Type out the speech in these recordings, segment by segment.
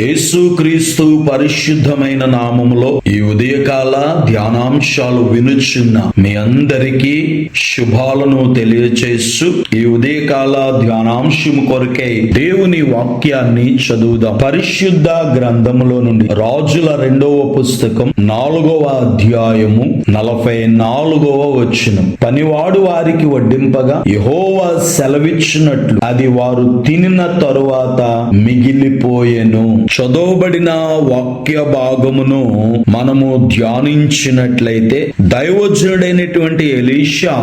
యేసుక్రీస్తు పరిశుద్ధమైన నామములో ఈ ఉదయకాల ధ్యానాంశాలు వినుచున్న మీ అందరికీ శుభాలను తెలియచేస్తూ ఈ ఉదయకాల ధ్యానాంశము కొరకై దేవుని వాక్యాన్ని చదువుదాం. పరిశుద్ధ గ్రంథములో నుండి రాజుల రెండవ పుస్తకం నాలుగవ అధ్యాయము నలభై నాలుగవ వచనం. పనివాడు వారికి వడ్డింపగా యెహోవా సెలవిచ్చినట్లు అది వారు తినిన తరువాత మిగిలిపోయెను. చదవబడిన వాక్య భాగమును మనము ధ్యానించినట్లయితే దైవజనుడైనటువంటి ఎలీషా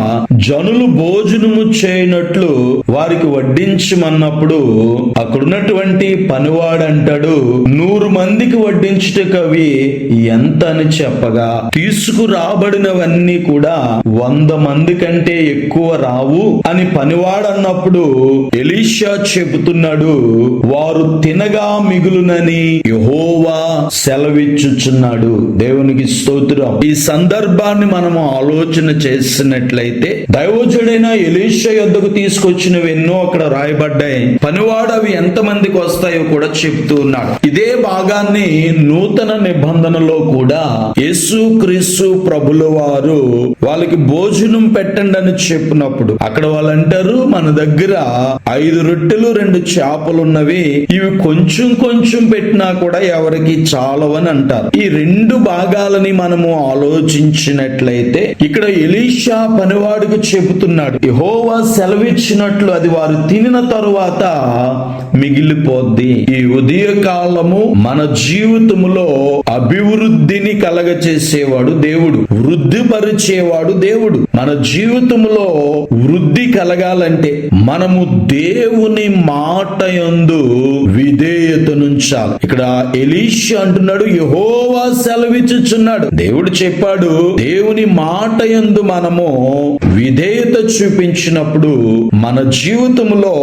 జనులు భోజనము చేయనట్లు వారికి వడ్డించమన్నప్పుడు అక్కడున్నటువంటి పనివాడంటాడు నూరు మందికి వడ్డించుటకవి ఎంత అని చెప్పగా? తీసుకురాబడినవన్నీ కూడా వంద మంది కంటే ఎక్కువ రావు అని పనివాడన్నప్పుడు ఎలీషా చెబుతున్నాడు వారు తినగా మిగులున మిగులునని యహోవా సెలవిచ్చుచున్నాడు. దేవునికి స్తోత్రం. ఈ సందర్భాన్ని మనము ఆలోచన చేసినట్లయితే దైవజుడైన ఎలీష యొద్దకు తీసుకొచ్చినవి ఎన్నో అక్కడ రాయబడ్డాయి. పనివాడు అవి ఎంత మందికి వస్తాయో కూడా చెప్తూ ఉన్నాడు. ఇదే భాగాన్ని నూతన నిబంధనలో కూడా యేసు క్రీస్తు ప్రభుల వారు వాళ్ళకి భోజనం పెట్టండి అని చెప్పినప్పుడు అక్కడ వాళ్ళు అంటారు మన దగ్గర ఐదు రొట్టెలు రెండు చేపలు ఉన్నవి ఇవి కొంచెం కొంచెం పెట్టినా కూడా ఎవరికి చాలవని అంటారు. ఈ రెండు భాగాలని మనము ఆలోచించినట్లయితే ఇక్కడ ఎలీషా పనివాడికి చెబుతున్నాడు యహోవా సెలవిచ్చినట్లు అది వారు తినిన తరువాత మిగిలిపోద్ది. ఈ ఉదయ కాలము మన జీవితములో అభివృద్ధిని కలగచేసేవాడు దేవుడు వృద్ధి పరిచేవాడు దేవుడు. మన జీవితంలో వృద్ధి కలగాలంటే మనము దేవుని మాట యందు విధేయత నుంచి నుంచాలి ఇక్కడ ఎలీష అంటున్నాడు యహోవా సెలవిచ్చుచున్నాడు. దేవుడు చెప్పాడు దేవుని మాట యందు మనము విధేయత చూపించినప్పుడు మన జీవితంలో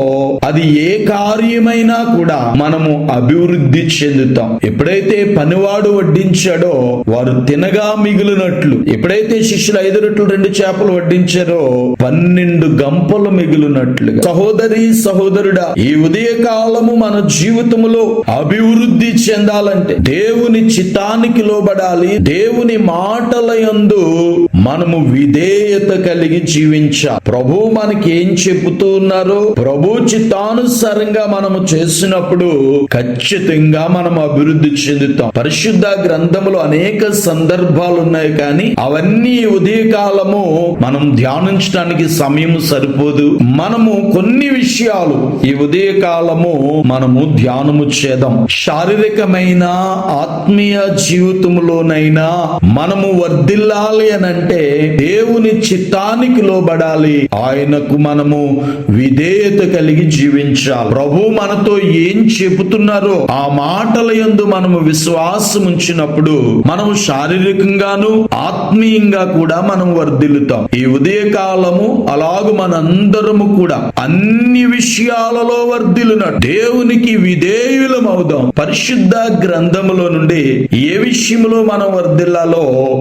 అది ఏ కార్యమైనా కూడా మనము అభివృద్ధి చెందుతాం. ఎప్పుడైతే పనివాడు వడ్డించాడో వారు తినగా మిగిలినట్లు. ఎప్పుడైతే శిష్యులు ఐదు రొట్టెలు రెండు చేపలు వడ్డించారో పన్నెండు గంపలు మిగిలినట్లుగా. సహోదరి సహోదరుడా ఈ ఉదయ కాలము మన జీవితములో అభివృద్ధి చెందాలంటే దేవుని చిత్తానికి లోబడాలి. దేవుని మాటల యందు మనము విధేయత కలిగి జీవించాలి. ప్రభు మనకి ఏం చెబుతూ ఉన్నారో ప్రభు చిత్తానుసారంగా మనము చేసినప్పుడు ఖచ్చితంగా మనం అభివృద్ధి చెందుతాం. పరిశుద్ధ గ్రంథములో అనేక సందర్భాలు ఉన్నాయి కానీ అవన్నీ ఉదయకాలము మనం ధ్యానించడానికి సమయం సరిపోదు. మనము కొన్ని విషయాలు ఈ ఉదయకాలము మనము ధ్యానము చేద్దాం. శారీరకమైన ఆత్మీయ జీవితంలోనైనా మనము వర్ధిల్లాలి అని అంటే దేవుని చిత్తానికి లోబడాలి. ఆయనకు మనము విధేయత కలిగి జీవించాలి. ప్రభు మనతో ఏం చెబుతున్నారో ఆ మాటల యందు మనము విశ్వాసం ఉంచినప్పుడు మనము శారీరకంగాను ఆత్మీయంగా కూడా మనం వర్ధిల్లుతాం. ఈ ఉదయకాలము అలాగు మనందరము కూడా అన్ని విషయాలలో వర్ధిల్లున దేవునికి విధేయులం చూద్దాం. పరిశుద్ధ గ్రంథములో నుండి ఏ విషయంలో మనం వర్ధిల్లాలో?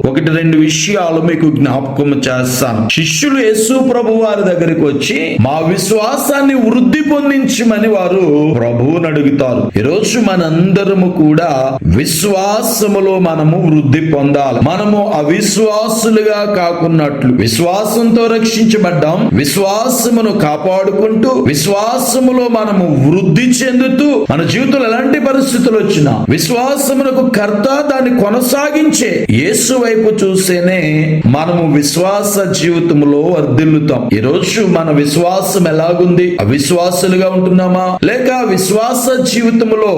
ఒకటి రెండు విషయాలు మీకు జ్ఞాపకం చేస్తాను. శిష్యులు యేసు ప్రభు వారి దగ్గరికి వచ్చి మా విశ్వాసాన్ని వృద్ధి పొందించమని వారు ప్రభువుని అడుగుతారు. ఈరోజు మనందరము కూడా విశ్వాసములో మనము వృద్ధి పొందాలి. మనము అవిశ్వాసులుగా కాకున్నట్లు. విశ్వాసంతో రక్షించబడ్డాం. విశ్వాసమును కాపాడుకుంటూ విశ్వాసములో మనము వృద్ధి చెందుతూ మన జీవితంలో ఎలాంటి పరిస్థితులు వచ్చినా విశ్వాసమునకు కర్త దాన్ని కొనసాగించే యేసు వైపు చూస్తేనే మనము విశ్వాస జీవితంలో వర్ధిల్లుతాం ఈ రోజు మన విశ్వాసం ఎలాగుంది? అవిశ్వాసులుగా ఉంటున్నామా? లేక విశ్వాస జీవితంలో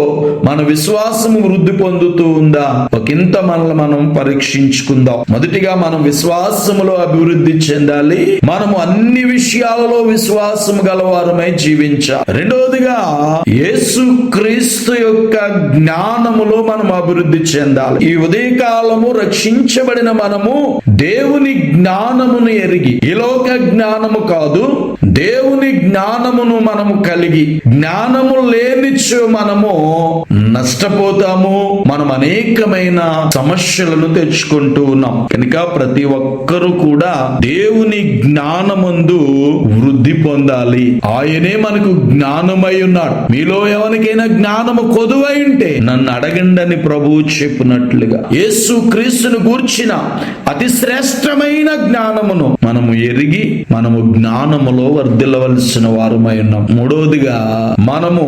మన విశ్వాసము వృద్ధి పొందుతూ ఉందా? ఒకంత మనల్ని మనం పరీక్షించుకుందాం. మొదటిగా మనం విశ్వాసములో అభివృద్ధి చెందాలి. మనము అన్ని విషయాలలో విశ్వాసం గలవారమై జీవించాలి. రెండవదిగా యేసు క్రీస్తు యొక్క జ్ఞానములో మనం అభివృద్ధి చెందాలి. ఈ ఉదయకాలము రక్షించబడిన మనము దేవుని జ్ఞానమును ఎరిగి ఇలోక జ్ఞానము కాదు దేవుని జ్ఞానమును మనము కలిగి జ్ఞానము లేనిచ్చు మనము నష్టపోతాము. మనం అనేకమైన సమస్యలను తెచ్చుకుంటూ ఉన్నాం. కనుక ప్రతి ఒక్కరూ కూడా దేవుని జ్ఞానమందు వృద్ధి పొందాలి. ఆయనే మనకు జ్ఞానమై ఉన్నాడు. మీలో ఎవరికైనా జ్ఞానము కొదువై ఉంటే నన్ను అడగండని ప్రభువు చెప్పినట్లుగా. యేసు క్రీస్తును గూర్చిన అతి శ్రేష్టమైన జ్ఞానమును మనము ఎరిగి మనము జ్ఞానములో వర్ధిల్లవలసిన వారమై ఉన్నాం. మూడవదిగా మనము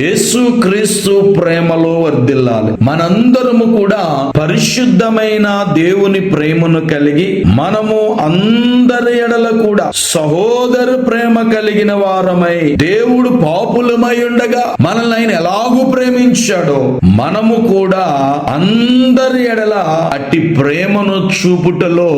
యేసు క్రీస్తు ప్రేమలో వర్ధిల్లాలి. మనందరము కూడా పరిశుద్ధమైన దేవుని ప్రేమను కలిగి మనము అందరి ఎడల కూడా సహోదర ప్రేమ కలిగిన వారమై దేవుడు పాపులమై ఉండగా మనల్ని ఆయన ఎలాగూ ప్రేమించాడో. మనము కూడా అందరి ఎడల అట్టి ప్రేమను చూపుటలో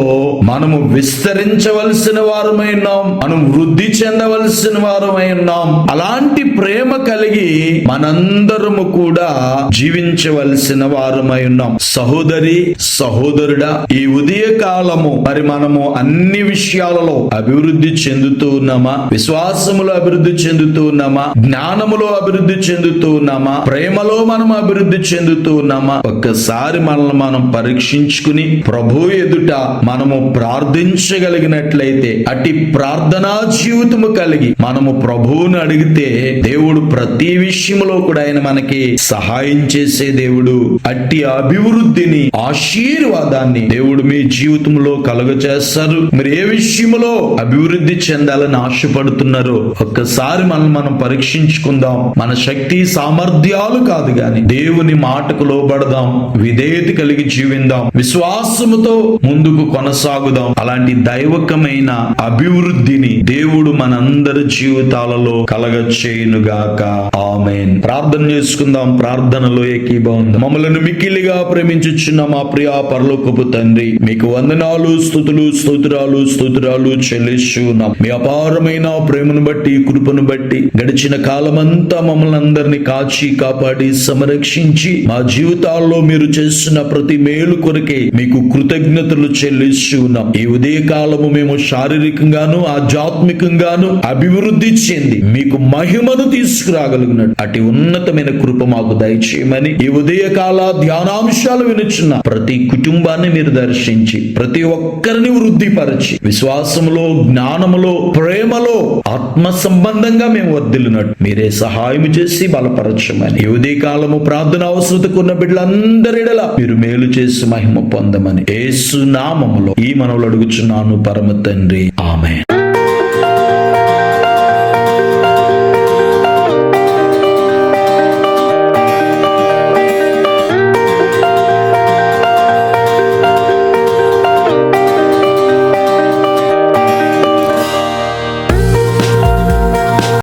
మనము విస్తరించవలసిన వారమై ఉన్నాం. మనం వృద్ధి చెందవలసిన వారమై ఉన్నాం. అలాంటి ప్రేమ కలిగి మనందరము కూడా జీవించవలసిన వారమై ఉన్నాం. సహోదరి సహోదరుడా ఈ ఉదయ కాలము మరి మనము అన్ని విషయాలలో అభివృద్ధి చెందుతూ ఉన్నామా? విశ్వాసములో అభివృద్ధి చెందుతూ ఉన్నామా? జ్ఞానములో అభివృద్ధి చెందుతూ ఉన్నామా? ప్రేమలో మనం అభివృద్ధి చెందుతూ ఉన్నామా? ఒక్కసారి మనల్ని మనం పరీక్షించుకుని ప్రభు ఎదుట మనము ప్రార్థించగలిగినట్లయితే అట్టి ప్రార్థనా జీవితము కలిగి మనము ప్రభువుని అడిగితే దేవుడు ప్రతి విషయంలో కూడా ఆయన మనకి సహాయం చేసే దేవుడు. అట్టి అభివృద్ధిని ఆశీర్వాదాన్ని దేవుడు మీ జీవితంలో కలుగ చేస్తారు మీరు ఏ విషయంలో అభివృద్ధి చెందాలని ఆశపడుతున్నారో ఒక్కసారి మనం మనం పరీక్షించుకుందాం. మన శక్తి సామర్థ్యాలు కాదు గాని దేవుని మాటకు లోబడదాం విధేయత కలిగి జీవిందాం విశ్వాసముతో ముందుకు కొనసాగుదాం. అలాంటి దైవకమైన అభివృద్ధిని దేవుడు మనందరి జీవితాలలో కలగ చేయునుగాక ఆమెన్. ప్రార్థన చేసుకుందాం. ప్రార్థనలో ఏకీభవందం మమ్మలను మిక్కిలిగా ప్రేమించుచున్న మా ప్రియా పరలోకపు తండ్రి మీకు వందనాలు స్థుతులు స్తోత్రాలు స్తోత్రాలు చెల్లిస్తున్నాం. మీ అపారమైన ప్రేమను బట్టి కృపను బట్టి గడిచిన కాలమంతా మమ్మల్ని అందరినీ కాచి కాపాడి సంరక్షించి మా జీవితాల్లో మీరు చేస్తున్న ప్రతి మేలు కొరకే మీకు కృతజ్ఞతలు చెల్లిస్తున్నాం. ఈ ఉదయ కాలము మేము శారీరకంగాను ఆధ్యాత్మికంగాను అభివృద్ధి చెంది మీకు మహిమను తీసుకురాగలిగినట్టు. అటు ఉన్నతమైన కృప మాకు దయచేయమని ఈ ఉదయకాల ధ్యానాంశాలు వినుచున్న ప్రతి కుటుంబాన్ని మీరు దర్శించి ప్రతి ఒక్కరిని వృద్ధిపరచి విశ్వాసములో జ్ఞానములో ప్రేమలో ఆత్మ సంబంధంగా మేము వర్ధిల్లినట్టు. మీరే సహాయం చేసి బలపరచమని. ఈ కాలము ప్రార్థన అవసరతకున్న బిడ్డలందరిడల మీరు మేలు చేసి మహిమ పొందమని ఏసు నామములో ఈ మనవులు అడుగుచున్నాను పరమ తండ్రి. ఆమె